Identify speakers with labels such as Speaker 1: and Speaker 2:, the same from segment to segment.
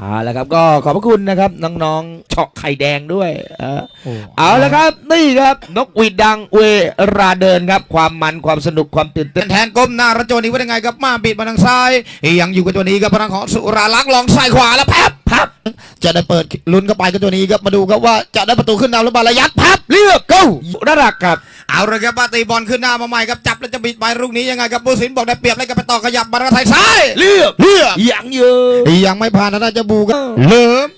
Speaker 1: เอาละครับก็ขอบพระคุณนะครับ น้องๆเฉาะไข่แดงด้วย เออ
Speaker 2: โอ้
Speaker 1: เอาละครับ นี่ครับนกหวีดดังเวราเดินครับ ความมันความสนุกความตื่นเต้น
Speaker 2: แทนก้มหน้าระโจนี้ว่ายังไงครับมาบิดมาทางซ้าย ยังอยู่กับตัวนี้ครับพลังของสุราลักษณ์ลองใส่ขวาแล้วแพับพับจะได้เปิดลุ้นเข้าไปกับตัวนี้ครับมาดูครับว่าจะได้ประตูขึ้นนำหรือเปล่าระยัดพับ เลือก go
Speaker 1: น่ารักครับ
Speaker 2: เอาเลยครับปาตีบอลขึ้นหน้ามาใหม่ครับจับแล้วจะบิดไปลูกนี้ยังไงครับบูสินบอกได้เปรียบเลยกับไปต่อขยับมาทางไทยซ้ายเลือกเลือก
Speaker 1: ยังเยอะ
Speaker 2: ยังไม่ผ่านนะน่าจะบูครับเหลิม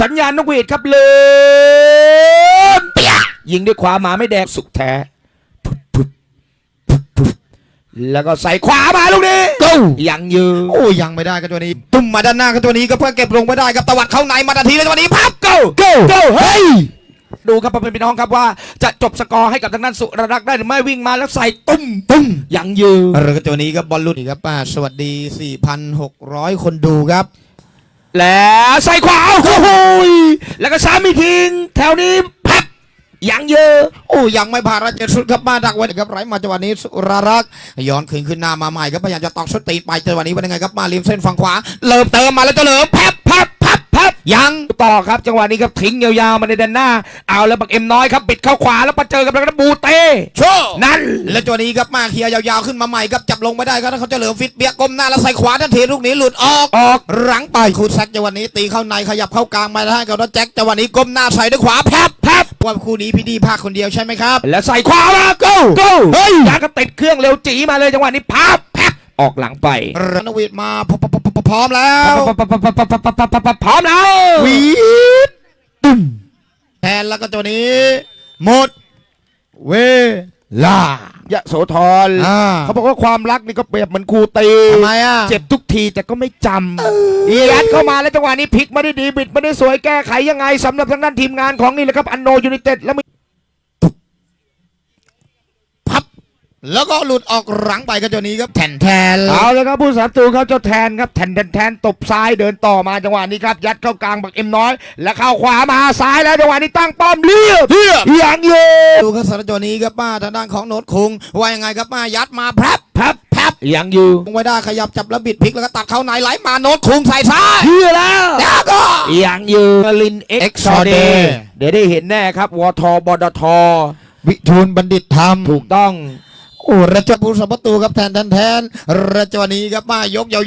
Speaker 1: สัญญาณนกหวีดครับเลยเปียยิงด้วยขวาหมาไม่แดกสุกแท้ปุ๊บปุ๊บปุ๊บปุ๊บแล้วก็ใส่ขวามาลูกนี้
Speaker 2: go
Speaker 1: ยังเยอะ
Speaker 2: โอ้ยังไม่ได้กับตัวนี้ ตุ้มมาด้านหน้ากับตัวนี้ก็เพื่อเก็บลงไม่ได้ครับตวัดเข้าในมาทันทีเลยตัวนี้พับ go
Speaker 1: go go เฮ้ย ดูครับพ่อเป็นพี่น้องครับว่าจะจบสกอร์ให้กับทางด้านสุรรักษ์ได้หรือไม่วิ่งมาแล้วใส่ตุ้ม
Speaker 2: ตุ้ม
Speaker 1: ยังเยือ
Speaker 2: เออกับตัวนี้ครับบอลลุดอีกครับป้าสวัสดี 4,600 คนดูครับ
Speaker 1: แล้วใส่ขวาโอ้โหยแล้วก็ซ้ำอีกทีแถวนี้พับยังเยอะ
Speaker 2: โอ้ยังไม่ผ่านราชสุดครับมาดักไว้ครับไรมาจังหวะนี้สุรารักษ์ย้อนคืนขึ้นหน้ามาใหม่ครับพยายามจะตอกสุดตีนไปจังหวะนี้เป็นยังไงครับมาริมเส้นฝั่งขวาเลิมเติมมาแล้วเจะเหลิมแพับพับ พับพับ ยัง
Speaker 1: ต่อครับจังหวะนี้ครับทิ้งยาวๆมาในด้านหน้า เอาแล้วบักเอ็มน้อยครับปิดเข้าขวาแล้วมาเจอกับทางด้านบูเต้
Speaker 2: โชว์
Speaker 1: นั่น
Speaker 2: แล้วตัวนี้ครับมาเคลียร์ยาวๆขึ้นมาใหม่ครับจับลงไม่ได้ครับเขาเจะเหลิมฟิตเบียกก้มหน้าแล้วใส่ขวาทันทีลูกนี้หลุดออก
Speaker 1: ออก
Speaker 2: หลังไปคูดแซกจังหวะนี้ตีเข้าในขยับเข้ากลางมาได้กับรถแจ็คจังหวะนี้ก้มหน้าใส่ด้วยขวาแพบแพบว่าคู่นี้พี่ดีภาคคนเดียวใช่ไหมครับ
Speaker 1: แล้วใส่ขวามาโก้โก้เฮ้ยยางก็ติดเครื่องเร็วจีมาเลยจังหวะนี้พับพับออกหลังไป
Speaker 2: รนวิทมาพพ พพพร้อมแล้ว
Speaker 1: พร้อมแล้ว
Speaker 2: วีดตุ้มแทนแล้วก็ตัวนี้ หมด เวลายะ
Speaker 1: โสธร
Speaker 2: อ่า
Speaker 1: เขาบอกว่าความรักนี่ก็เปรียบเหมือนครูตี
Speaker 2: ทำไมอะ
Speaker 1: เจ็บทุกทีแต่ก็ไม่จำยัดเข้ามาแล้วจังหวะนี้พลิกมาได้ดีบิดมาได้สวยแก้ไขยังไงสำหรับทางด้านทีมงานของนี่แหละครับอันโนยูไนเต็ดแล้วมี
Speaker 2: พับ แล้วก็หลุดออกหลังไปกับตัวนี้ครับแทนแทน
Speaker 1: เอาแล้วครับผู้สาประตูเขาเจ้าแทนครับแทนแทนแทนตบซ้ายเดินต่อมาจังหวะนี้ครับยัดเข้ากลางบักเอ็มน้อย แล้วเข้าขวามาซ้ายแล้วจังหวะนี้ตั้งป้อมเรียบ
Speaker 2: เฮีย
Speaker 1: ยังเยอะ
Speaker 2: ดูครับสารจอนี้ครับป้าทางด้านของโนตคุงว่ายังไงครับป้ายัดมาแพรบแพรบแพรบ
Speaker 1: ยังอยู่
Speaker 2: ลงไว้ได้ขยับจับแล้วบิดพลิกแล้วก็ตัดเข้าในไหลมาโนตคุงใส่ซ้าย
Speaker 1: เชื่อแล้ว
Speaker 2: แล้วก็
Speaker 1: ยังอยู่ลินเอ็กซ์ซอเด
Speaker 2: Exode
Speaker 1: เดี๋ยวได้เห็นแน่ครับวทบดท
Speaker 2: วิทูลบัณฑิตธรรม
Speaker 1: ถูกต้อง
Speaker 2: โอ้ระจวผู้สมประตูครับแทนแทนแทนระจวนี้ครับมายกยา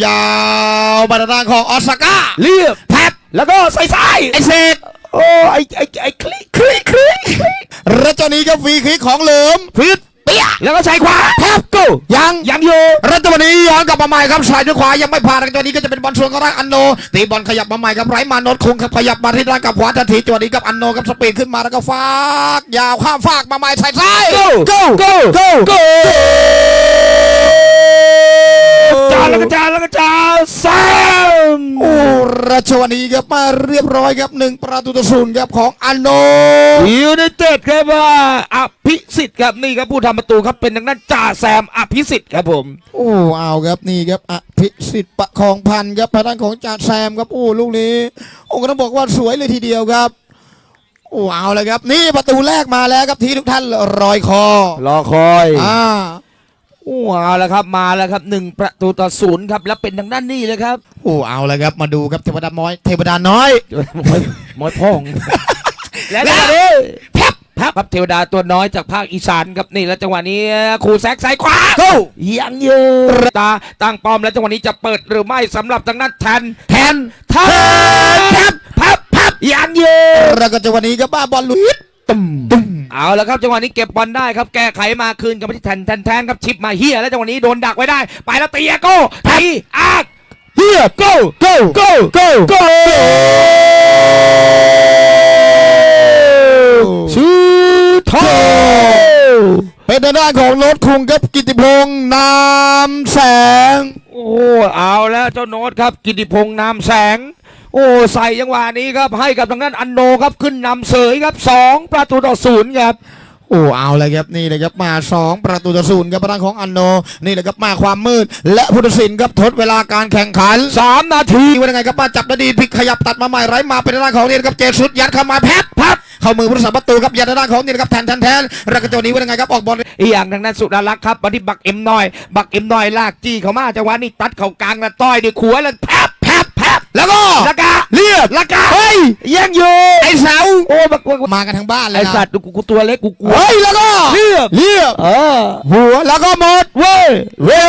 Speaker 2: วๆบาดานของออสก้า
Speaker 1: เรียบแพบแล้วก็ใส่ซ้าย
Speaker 2: ไอเซก
Speaker 1: โอ้ไอไอไอคลิกคลิกคลิก
Speaker 2: ระจวนี้ครับฟรีคิกของเหลิม
Speaker 1: ฟิต เปียแล้วก็ใส่ขวาแพบกู
Speaker 2: ยัง
Speaker 1: ยังอยู่
Speaker 2: รัตวันนี้ย้อนกลับมาใหม่ครับสายด้วยขวายังไม่ผ่านรัตวันนี้ก็จะเป็นบอลสวนของร่างอันโนตีบอลขยับมาใหม่ครับไรมาโนตคงครับขยับมาที่ด้านกับขวาทันทีจังหวะนี้กับอันโนครับสปีดขึ้นมาแล้วก็ฟากยาวข้ามฟากมาใหม่ใส่ซ้าย
Speaker 1: โก้
Speaker 2: go
Speaker 1: โก้
Speaker 2: go
Speaker 1: โก้จานแล้วก็จานแล้วก็จานสาม
Speaker 2: โอ้ ราชวนีครับมาเรียบร้อยครับหนึ่งประตูต่อศูนย์ครับของอันโน
Speaker 1: ยูไนเต็ดครับว่าอภิสิทธิ์ครับนี่ครับผู้ทำประตูครับเป็นทางด้านจ่าแซมอภิสิทธิ์ครับผม
Speaker 2: โอ้เอาครับนี่ครับอภิสิทธิ์ประคองพันธ์ครับทางด้านของจ่าแซมครับโอ้ลูกนี้โอ้ก็ต้องบอกว่าสวยเลยทีเดียวครับโอ้เอาเลยครับ นี่ประตูแรกมาแล้วครับที่ทุกท่านรอยคอ
Speaker 1: รอคอย
Speaker 2: อ่า
Speaker 1: โอ้เอาละครับมาแล้วครับหนึ่งประตูต่อศูนย์ครับแล้วเป็นทางด้านนี้เลยครับ
Speaker 2: โอ้เอาเลยครับมาดูครับเทวดาน้อย เทวดาน้อย
Speaker 1: มอยมอยพ่อง และจังหวะนี้แพบแพบครับเทวดาตัวน้อยจากภาคอีสานครับนี่แล้วจังหวะนี้ครูแซกซ้ายขวา
Speaker 2: go
Speaker 1: ยังเยอะตาตั้งป้อมแล้วจังหวะนี้จะเปิดหรือไม่สำหรับทางด้านแทน
Speaker 2: แทน
Speaker 1: แทนแพบแพบแพบยังเยอะ
Speaker 2: แล้วก็จังหวะนี้ครับบ้าบอลลุย
Speaker 1: ตุ้มตุ้ม เอาละครับจังหวะนี้เก็บบอลได้ครับแก้ไขมาคืนกับที่แทนแทนแทนครับชิปมาเฮียแล้วจังหวะนี้โดนดักไว้ได้ ไปแล้วตีโก้ทีอากเฮียโก้โก้โก้โก้โก้ชื่อโท
Speaker 2: เป็นทางด้านของรถคุงครับกิติพงษ์นามแสง
Speaker 1: โอ้เอาแล้วเจ้าโน้ตครับ กิติพงษ์นามแสงโอ้ใส่จังหวะนี้ครับให้กับทางด้านอันโนครับขึ้นนำเสยครับสองประตูต่อศูนย์ครับ
Speaker 2: โอ้เอาเลยครับนี่เลยครับมา 2 ประตูต่อศูนย์ครับประธานของอันโน นี่เลยครับมาความมืด และพุทธศิลป์ครับทดเวลาการแข่งขัน
Speaker 1: สามนาที
Speaker 2: ที่ว่ายังไงครับมาจับได้ดีพลิกขยับตัดมาใหม่ไร้มาเป็นทางด้านของนี่นะครับเจสุดยัดเข้ามาแพบพับเข้ามือผู้รักษาประตูครับยัดทางด้านของนี่นะครับแทนแทนแทนแล้วก็ตัวนี้ว่ายังไงครับออกบอล
Speaker 1: อีกอย่างทางด้านสุดารักษ์ครับมาที่บักเอ็มน้อย บักเอ็มน้อยลากจี้เขามาจังหวะนี้ตัดเขากลางแล้วต้อยด้วยขัวแล้วแพบ แพบแพบ
Speaker 2: แล้วก็
Speaker 1: ละกา
Speaker 2: เรียบ
Speaker 1: ละกา
Speaker 2: เฮ้ย
Speaker 1: ยังอยู่
Speaker 2: ไอ้เสา
Speaker 1: โอ้บักบัก
Speaker 2: มากันทั้งบ้านเลย
Speaker 1: ไอ
Speaker 2: นะ
Speaker 1: สัตว์กูกูตัวเล็กกูกลัว
Speaker 2: เฮ้ยแล้วก็
Speaker 1: เรียบ
Speaker 2: เรียบ
Speaker 1: เออ
Speaker 2: หัวแล้วก็หมด
Speaker 1: เว้ย
Speaker 2: เร็ว